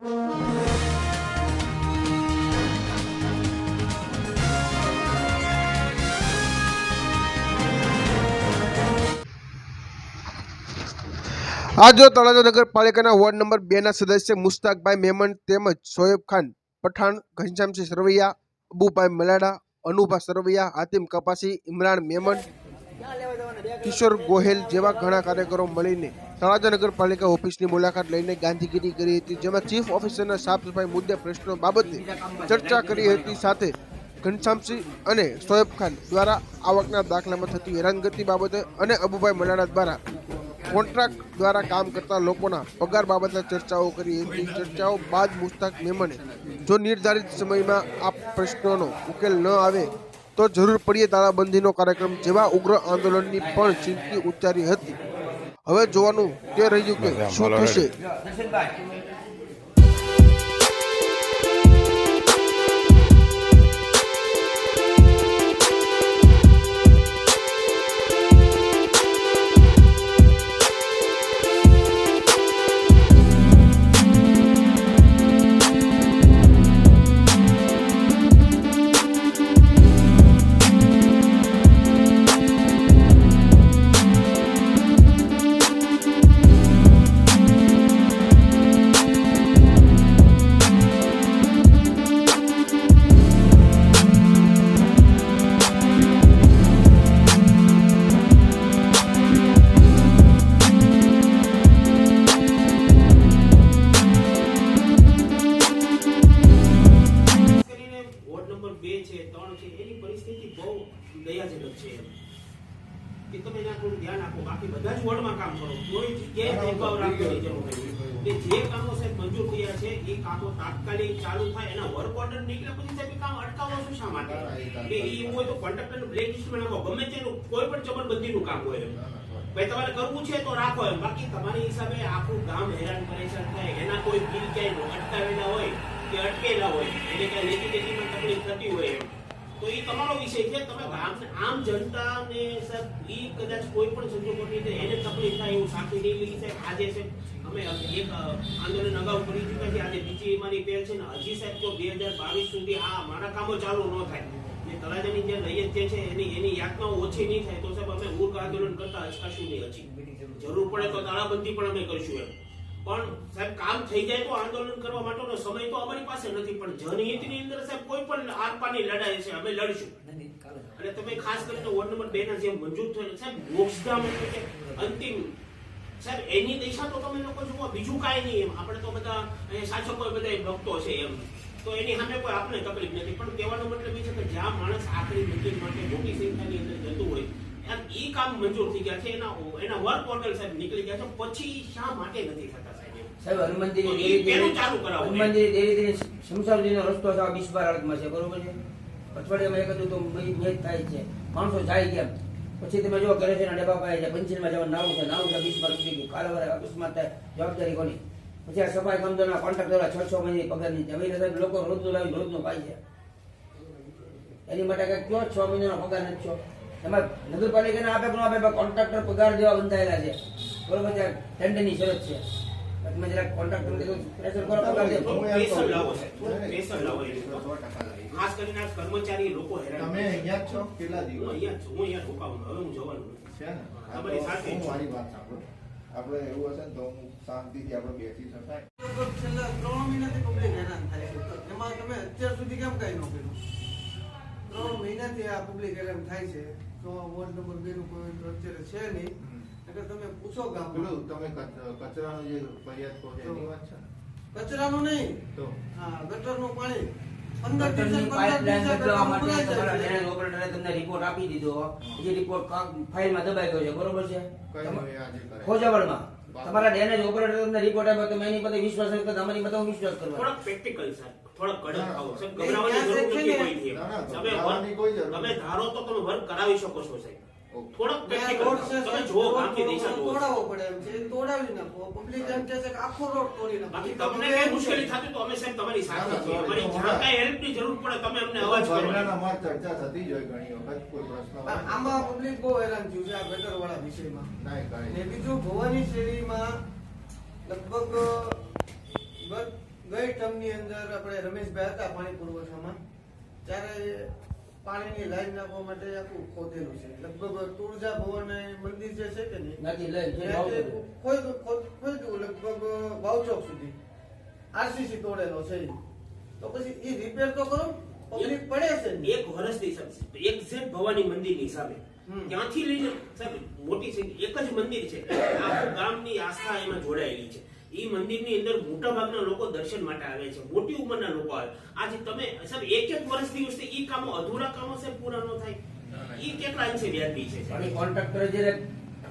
આ જો તળાજા નગરપાલિકાના વોર્ડ નંબર બે ના સદસ્ય મુસ્તાકભાઈ મેમન તેમજ શોએબ ખાન, પઠાણ, ઘનશ્યામસિંહ સરવૈયા, અબુભાઈ મલાડા, અનુભા સરવૈયા હાતિમ કપાસી, ઇમરાન મેમન કિશોર ગોહેલ જેવા ઘણા કાર્યકરો મળીને તળાજા નગરપાલિકા ઓફિસની મુલાકાત લઈને ગાંધીગીરી કરી હતી, જેમાં ચીફ ઓફિસરના સાફ સફાઈ મુદ્દે પ્રશ્નો બાબતે ચર્ચા કરી હતી. સાથે ઘનશ્યામસિંહ અને સોએબ ખાન દ્વારા આવકના દાખલામાં થતી હેરાનગતિ બાબતે અને અબુભાઈ મલાડા દ્વારા કોન્ટ્રાક્ટ દ્વારા કામ કરતા લોકોના પગાર બાબતના ચર્ચાઓ કરી હતી. ચર્ચાઓ બાદ મુસ્તાક મેમને જો નિર્ધારિત સમયમાં આ પ્રશ્નોનો ઉકેલ ન આવે તો જરૂર પડીએ તાળાબંધીનો કાર્યક્રમ જેવા ઉગ્ર આંદોલનની પણ ચીમકી ઉચ્ચારી હતી. હવે જોવાનું તે રહ્યું કે શું થશે? શું માટે? એ હોય તો કોન્ટ્રાક્ટરને બ્લેક લિસ્ટમાં નાખો. ગમે તેનું કોઈ પણ જબરબંધીનું કામ હોય ભાઈ, તમારે કરવું છે તો રાખો એમ. બાકી તમારી હિસાબે આખું ગામ હેરાન પરેશાન થાય. એના કોઈ બિલ ક્યાંય અટકાવેલા હોય કે અટકેલા હોય. એને કઈ લેતી દેતીમાં તકલીફ થતી હોય એમ. તો એ તમારો વિષય છે. તમે આમ જનતાને સાહેબ એ કદાચ કોઈ પણ સંજોગોની છે એને તકલીફ થાય એવું સાથી નહીં લીધી સાહેબ. આજે છે અમે એક આંદોલન અગાઉ કરી ચૂક્યા છે આજે બીજી મારી પહેલ છે ને, હજી સાહેબ જો બે હજાર બાવીસ સુધી આ મારા કામો ચાલુ ન થાય. ને તળાજાની જે રૈયત જે છે, એની એની યાતનાઓ ઓછી નહીં થાય. તો સાહેબ, અમે ઉગ્ર આંદોલન કરતા અચકાશું નહીં હજી. જરૂર પડે તો તાળાબંધી પણ અમે કરશું એમ. પણ સાહેબ કામ થઈ જાય તો આંદોલન કરવા માટેનો સમય તો અમારી પાસે નથી પણ જનહિતની અંદર સાહેબ કોઈ પણ આરપારની લડાઈ છે અમે લડશું. અને તમે ખાસ કરીને વોર્ડ નંબર બે ના જે મંજૂર થયેલો સાહેબ મોક્ષધામ એટલે કે અંતિમ સાહેબ એની દિશા તો તમે લોકો જુઓ બીજું કાંઈ નહીં એમ. આપણે તો બધા અહીંયા શાસકો બધા ભક્તો છે એમ. તો એની સામે કોઈ આપણે તકલીફ નથી. પણ કહેવાનો મતલબ એ છે કે જ્યાં માણસ આખરી મિટિંગ માટે મોટી સંખ્યાની અંદર જતું હોય યાર ઈ કામ મંજૂર થઈ ગયા છે. એના એના વર્ક ઓર્ડર સાહેબ નીકળી ગયા છે. પછી શા માટે નથી થતા સાહેબ એમ? રસ્તો છે છે બરોબર છે? અઠવાડિયામાં એક હતું તો મેચ થાય છે. માણસો જાય ગયા પછી તમે જો છે ને ડબ્બા પાય છે પંચીનમાં જવાનું નાવું છે નાવું છે બિસ્બાર ઉતરી ગયું કાલે વારે અકસ્માત થાય જવાબદારી કોની? પછી આ સફાઈ કામદારના કોન્ટ્રાક્ટ દ્વારા છ છ મહિને પગાર નહીં હવે સાહેબ લોકો રોજનું લાવી રોજનું પાય છે. એની માટે કઈ કયો છ મહિનાનો પગાર નથી છો એમાં નગરપાલિકાને આપે પણ આપે કોન્ટ્રાક્ટર પગાર જેવા બંધાયેલા છે. બરોબર છે ટેન્ડરની શરત છે. તમે જરા કોન્ટ્રાક્ટર પ્રેશર કરો પગાર દે. પ્રેશર લાવો પ્રેશર લાવો ખાસ કરીને કર્મચારી લોકો હેરાન તમે અહીંયા છો? કેટલા હું દિવસ અહીંયા છું. હું અહીંયા રોકાવું હવે હું જવાનું છે ને? તમારી સાથે હું મારી વાત સાંભળો. આપણે એવું હશે ને તો હું શાંતિથી આપણે બેસી શકાય. છેલ્લા ત્રણ મહિનાથી પબ્લિક હેરાન થાય છે. એમાં તમે અત્યાર સુધી કેમ કઈ ન કર્યું? ત્રણ મહિનાથી આ પબ્લિક હેરાન થાય છે. તો વોર્ડ નંબર બે નું કોઈ અત્યારે છે નહીં. એટલે તમે પૂછો ગામ પેલું તમે કચ- કચરાનો જે ફરિયાદ કહો છો એની. વાત છે. ને? કચરાનું નહીં. તો? હા ગટરનું પાણી. પંદર દિવસે તમને રિપોર્ટ આપી દીધો. એ રિપોર્ટ ફાઇલમાં દબાઈ ગયો છે બરોબર છે? ખોજાવળમાં. તમારા ડેમેજ ઓપરેટર તમને રિપોર્ટ આપ્યો તમે એની પર વિશ્વાસ કરતા અમારી પર વિશ્વાસ થોડાક પ્રેક્ટિકલ સાહેબ થોડાક કડક આવો સાહેબ ગભરાવાની જરૂર નથી છે ને. કોઈથી. ના, ના, તમે ગભરાવાની તમે ધારો તો તમે વર્ક કરાવી શકો છો સાહેબ. ઓકે. પ્રેક્ટિકલ તમે જુઓ રોડ ગામની દિશા પડે એમ છે. તોડાવી નાખો. પબ્લિક એમ કે આખો રોડ તોડી નાખો. બાકી તમને કઈ મુશ્કેલી થતી તો અમે સાહેબ તમારી સાથે ના, ના, છીએ. અમારી જ્યાં હમણાં- કાંઈ હેલ્પની જરૂર પડે તમે અમને અવાજ કરો. અમાર ચર્ચા થતી જ હોય ઘણી વખત કોઈ પ્રશ્ન આમાં પબ્લિક બહુ હેરાન થયું છે આ ગટર વાળા વિષયમાં. ના બીજું ભવાની શેરીમાં લગભગ ગઈ ટર્મની અંદર આપણે રમેશભાઈ હતા પાણી પુરવઠામાં. ત્યારે પાણીની લાઈન નાખવા માટે આખું ખોદેલું છે. લગભગ તુળજા ભવન મંદિર જે છે કે નહીં ખોદ્યું, લગભગ ભાવચોક સુધી. આરસીસી તોડેલો છે તો પછી એ રિપેર તો કરો પબ્લિક પડે છે ને. એક વર્ષની સાહેબ એક્ઝેક્ટ ભવાની મંદિરની સામે. ત્યાંથી લઈને સાહેબ મોટી છે એક જ મંદિર છે. આખું ગામની આસ્થા એમાં જોડાયેલી છે. ઈ મંદિરની અંદર મોટા ભાગના લોકો દર્શન માટે આવે છે મોટી ઉંમરના લોકો આવે. આજે તમે સાહેબ એક એક વર્ષ વસ્તુ ઈ કામો અધૂરા કામો સાહેબ પૂરા ન થાય. ઈ કેટલા અંશે વ્યાજબી છે અને કોન્ટ્રાક્ટરે જ્યારે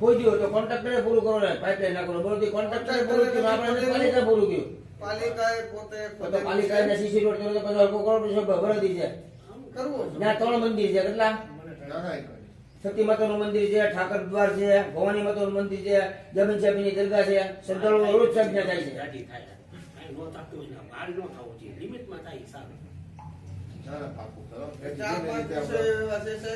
ખોદ્યું તો કોન્ટ્રાક્ટરે પૂરું કરો ને પાઇપલાઇન નાખવાનું. બરોબર કોન્ટ્રાક્ટરે પૂરું કર્યું આપણે પાલિકા પૂરું કર્યું. પાલિકાએ પોતે તો પાલિકાએ. સીસી રોડ કર્યો તો પછી હલકો કરો પછી ભરતી છે કરવું ના ત્રણ મંદિર છે કેટલા? ના ના એ. સતી માતાનું મંદિર છે ઠાકર દ્વાર છે ભવાની માતાનું મંદિર છે જમીન સાહેબની દરગાહ છે શ્રદ્ધાળુઓ રોજ સંખ્યા છે. થાય થતું હોય ને જોઈએ. લિમિટમાં છે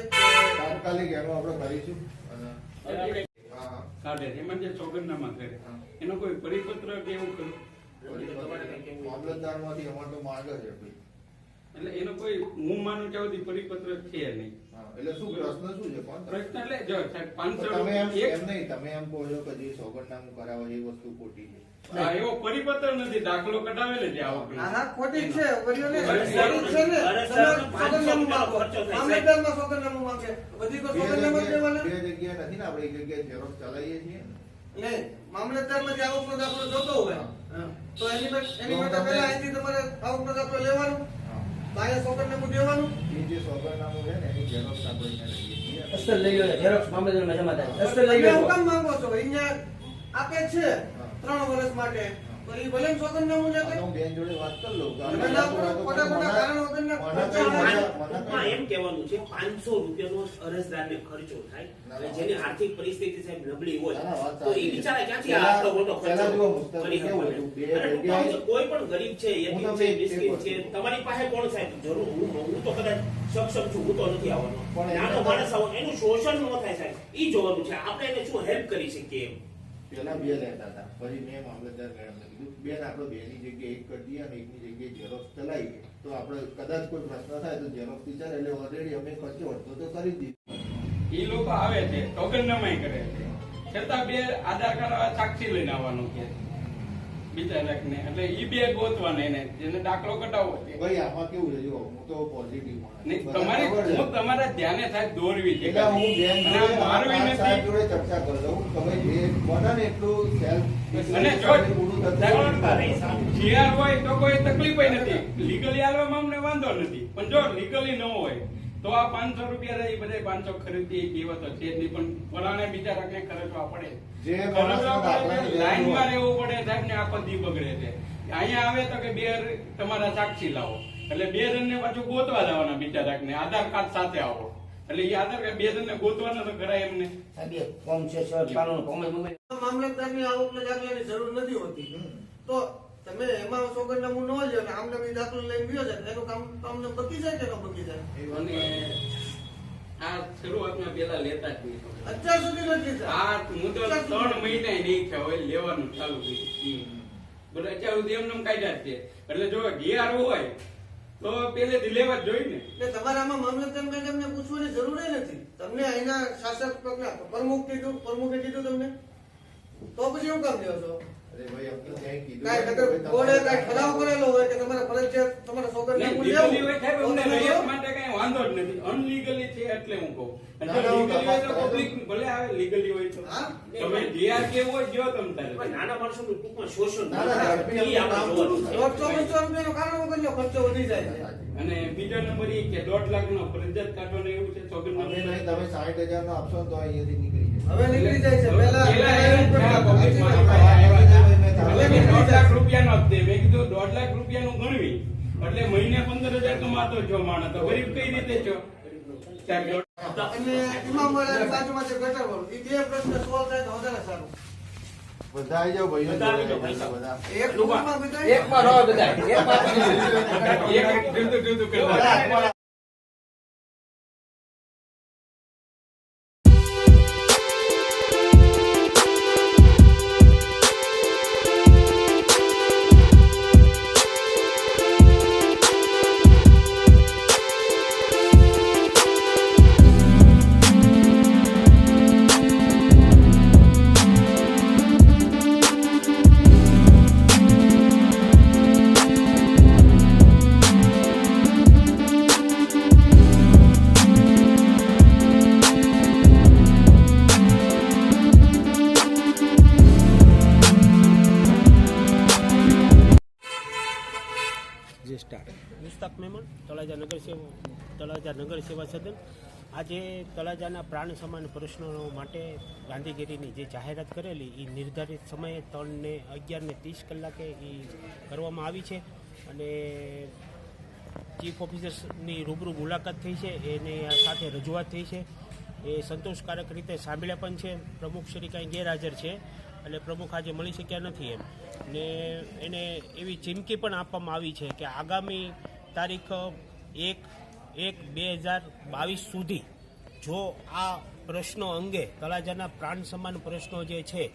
તાત્કાલિક એનું આપણે કરીશું અને આપણે હા હા. કાઢે એમાં જે સોગંદનામા કરે એનો કોઈ પરિપત્ર કે એવું ખરું મામલતદારમાંથી અમારે તો માર્ગ છે. એટલે એનો કોઈ હું માનું ત્યાં સુધી પરિપત્ર છે નહીં. એટલે શું પ્રશ્ન શું છે કોણ પ્રશ્ન એટલે જો સાહેબ પાંચસો તમે એમ એમ નહીં તમે એમ કહો છો કે જે સોગંદનામું કરાવો એ વસ્તુ ખોટી છે. એવો પરિપત્ર નથી દાખલો કઢાવે ને જે આવક ખોટી છે ને સોગંદનામું માંગો. સોગંદનામું માંગે. બધી તો સોગંદનામું દેવાના બે જગ્યાએ નથી ને આપણે એક જગ્યાએ ઝેરોક્ષ ચલાવીએ છીએ. નહીં મામલતદારમાં જે આવકનો દાખલો જોતો હોય. તો એની માટે એની માટે પહેલા અહીંથી તમારે આવકનો દાખલો લેવાનું. અહીંયા દેવાનું? એ જે સોગંદનામું છે ને એની ઝેરોક્ષ આપણે લઈએ છીએ. અસ્તર લઈ લો ઝેરોક્સ મામલતદારમાં જમા થાય. અસ્તર લઈ લો હું માંગો છો? અહીંયા આપે છે. ત્રણ વર્ષ માટે. તો એ ભલે લેતે તો હું બેન જોડે વાત કરી લઉં. કે તમે ના કરો, ખોટા ખોટા કારણો વગરના મને ખર્ચા કઈ ના મજા- મને ટૂંકમાં કહેવાનું છે પાંચસો રૂપિયાનો અરજદારને ખર્ચો થાય. અને જેની આર્થિક પરિસ્થિતિ સાહેબ નબળી હોય તો એ બિચારા ક્યાંથી આટલો મોટો ખર્ચો કરી કોઈ પણ ગરીબ છે યતીમ છે મિસ્કીન છે તમારી પાસે કોણ સાહેબ? જરૂર હું હું તો કદાચ સક્ષમ છું હું તો નથી આવવાનો. નાનો માણસ આવો એનું શોષણ ન થાય સાહેબ. એ જોવાનું છે આપણે એને શું હેલ્પ કરી શકીએ એમ? પેલા બે લેતા હતા. પછી મેં મામલતદાર મેડમને કીધું, બેન, આપણે બેની જગ્યાએ એક કરી દઈએ અને એકની જગ્યાએ ઝેરોક્ષ ચલાવીએ. તો આપણે કદાચ કોઈ પ્રશ્ન થાય તો ઝેરોક્ષથી ચાલે એટલે ઓલરેડી અમે ખર્ચો વધતો તો કરી દીધું એ લોકો આવે છે સોગંદનામાય કરે છે. છતાં બે આધાર કાર્ડ સાક્ષી લઈને આવવાનું કે બીજા ને એટલે ઈ બે ગોતવાના એને જેને દાખલો કઢાવવો ભાઈ આમાં કેવું છે? જો હું તો પોઝિટિવ નહીં, તમારી હું તમારા ધ્યાને સાહેબ દોરવી છે. એટલે હું બેન અને આ જોડે મારવી નથી. જોડે ચર્ચા કરી લઉં. કે જે બને ને એટલું self અને જો જીઆર હોય. તો કોઈ તકલીફ નથી. લીગલી આલવામાં અમને વાંધો નથી. પણ જો લીગલી ન હોય તો આ પાંચસો રૂપિયા રહી બધા પાંચસો ખરીદી કેવો છે નહીં. પણ પરાણે બિચારા કઈ ખર્ચવા પડે. લાઈનમાં રહેવું પડે સાહેબ ને આખો દી બગડે છે. અહીંયા આવે તો કે બે તમારા સાક્ષી લાવો. એટલે બે જણને પાછું ગોતવા જવાના બિચારા ને આધાર કાર્ડ સાથે આવો. એટલે એ આધાર કાર્ડ બે જણને ગોતવાના તો કરાય એમને. મામલતદારની આવકના દાખલાની જરૂર નથી હોતી. તો તમે એમાં સોગંદનામું ન લ્યો ને આમને બી દાખલો લઈને ગયો છે એનું કામ તમને બકી જાય કે ન બકી જાય? અને આ શરૂઆતમાં પેલા લેતા જ નહીં અત્યાર સુધી નથી હું તો ત્રણ મહિના નહીં થયા હોય લેવાનું ચાલુ કર્યું. બધા અત્યાર સુધી એમને એમ કાઢ્યા છે. એટલે જો ઘેર હોય તો પેલે લેવા જ જોઈએ ને. એટલે તમારે આમાં મામલતદાર મેડમને પૂછવાની જરૂર નથી. તમને અહીંના શાસક પ્રમુખ કીધું પ્રમુખે કીધું તમને? તો પછી એવું કામ લેવો છો? હું અને બીજો નંબર એ કે દોઢ લાખ નો ફરજિયાત કાઢવાનો એવું છે ચોગન તમે સાઠ હજાર નો આપશો તો અહીંયાથી નીકળી જાય. હવે નીકળી જાય છે. પેલા દોઢ લાખ. રૂપિયાનો જ દે. મેં કીધું દોઢ લાખ રૂપિયાનું ગણવી. એટલે મહિને પંદર હજાર કમાતો છો માણસ. તો ગરીબ કઈ રીતે છો? સાહેબ, દોઢ- અને ઇમામ વાળાની બાજુમાં જે તળાજા નગર સેવા સદન. આજે તળાજાના પ્રાણ સમાન પ્રશ્નો માટે ગાંધીગીરીની જે જાહેરાત કરેલી એ નિર્ધારિત સમયે ત્રણને અગિયારને ત્રીસ કલાકે એ કરવામાં આવી છે. અને ચીફ ઓફિસરની રૂબરૂ મુલાકાત થઈ છે. એની સાથે રજૂઆત થઈ છે. એ સંતોષકારક રીતે સાંભળ્યા પણ છે. પ્રમુખ શ્રી કાંઈ ગેરહાજર છે એટલે પ્રમુખ આજે મળી શક્યા નથી એમ. ને એને એવી ચીમકી પણ આપવામાં આવી છે કે આગામી તારીખ એક એક બે હજાર બાવીસ સુધી જો આ પ્રશ્નો અંગે તળાજાના પ્રાણ સમાન પ્રશ્નો જે છે,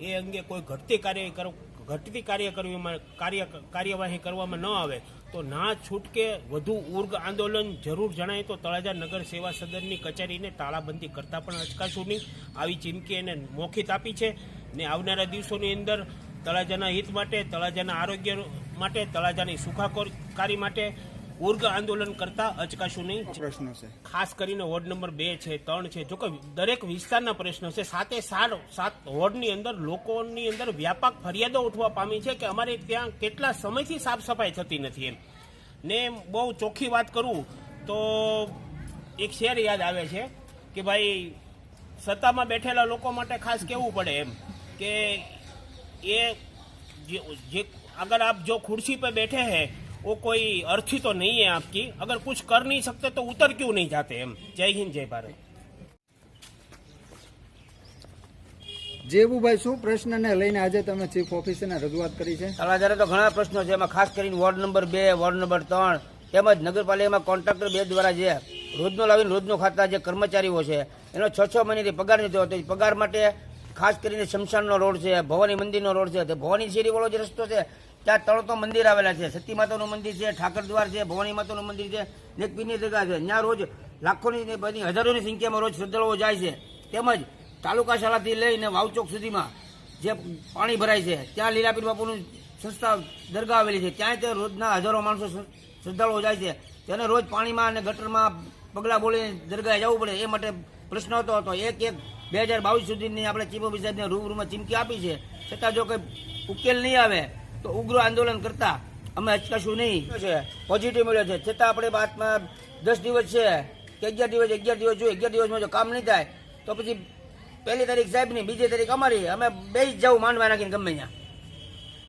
એ અંગે કોઈ ઘટતી કાર્ય કર, ઘટતી કાર્ય કરવીમાં, કાર્ય, કાર્યવાહી કરવામાં ન આવે, તો ના છૂટકે વધુ ઉર્ગ આંદોલન જરૂર જણાય તો તળાજા નગર સેવા સદનની કચેરીને તાળાબંધી કરતાં પણ અચકાશું નહીં. આવી ચીમકી એને મોખિત આપી છે ને આવનારા દિવસોની અંદર તળાજાના હિત માટે, તળાજાના આરોગ્ય માટે, તળાજાની સુખાકારી માટે ઉર્ગ આંદોલન કરતા અચકાશું નહીં પ્રશ્નો છે. ખાસ કરીને વોર્ડ નંબર બે છે ત્રણ છે. જો કે દરેક વિસ્તારના પ્રશ્નો છે. સાતે સાત સાત વોર્ડની અંદર લોકોની અંદર વ્યાપક ફરિયાદો ઉઠવા પામી છે કે અમારે ત્યાં કેટલા સમયથી સાફ સફાઈ થતી નથી એમ. ને બહુ ચોખ્ખી વાત કરું તો એક શેર યાદ આવે છે કે ભાઈ સત્તામાં બેઠેલા લોકો માટે ખાસ કહેવું પડે એમ કે એ જે આગળ આપ જો ખુરશી પર બેઠે હે वो कोई अर्थी तो नहीं है आपकी अगर कुछ कर नहीं सकते तो उतर क्यों नहीं जाते हम जय हिंद जय भारत જેવુભાઈ શું પ્રશ્નને લઈને આજે તમે ચીફ ઓફિસરને રજૂઆત કરી છે તળાજાના તો ઘણા પ્રશ્નો છે એમાં ખાસ કરીને વોર્ડ નંબર બે વોર્ડ નંબર ત્રણ તેમજ નગરપાલિકામાં કોન્ટ્રાક્ટર બે દ્વારા જે રોજનો લાવીને રોજનો ખાતા જે કર્મચારીઓ છે એનો છ છ મહિનાથી પગાર નથી હોતો એ પગાર માટે ખાસ કરીને શમશાનનો રોડ છે ભવાની મંદિરનો રોડ છે તે ભવાની શેરીવાળો જે રસ્તો છે ત્યાં તળતો મંદિર આવેલા છે. સતી માતાનું મંદિર છે, ઠાકર દ્વાર છે, ભવાની માતાનું મંદિર છે ને એક દરગાહ છે. ત્યાં રોજ લાખોની બધી હજારોની સંખ્યામાં રોજ શ્રદ્ધાળુઓ જાય છે. તેમજ તાલુકા શાળાથી લઈને વાવચોક સુધીમાં જે પાણી ભરાય છે, ત્યાં લીલાપીર બાપુનું સંસ્થા દરગાહ આવેલી છે. ત્યાં તે રોજના હજારો માણસો શ્ર- શ્રદ્ધાળુઓ જાય છે. તેને રોજ પાણીમાં અને ગટરમાં પગલાં બોલીને દરગાહે જવું પડે, એ માટે પ્રશ્ન હતો હતો. એક એક બે હજાર બાવીસ સુધીની આપણે ચીફ ઓફિસરને રૂબરૂમાં ચીમકી આપી છે. છતાં જો કંઈ ઉકેલ નહીં આવે તો ઉગ્ર આંદોલન કરતા અમે અચકાશું નહીં. છે? પોઝિટિવ મળ્યો છે. છતાં આપણે બાદમાં દસ દિવસ છે, કે અગિયાર દિવસ અગિયાર દિવસ જોઈએ. અગિયાર દિવસમાં જો કામ નહીં થાય, તો પછી પહેલી તારીખ સાહેબની, બીજી તારીખ અમારી. અમે બે જ જવું માંડવા નાખીને ગમે ત્યાં.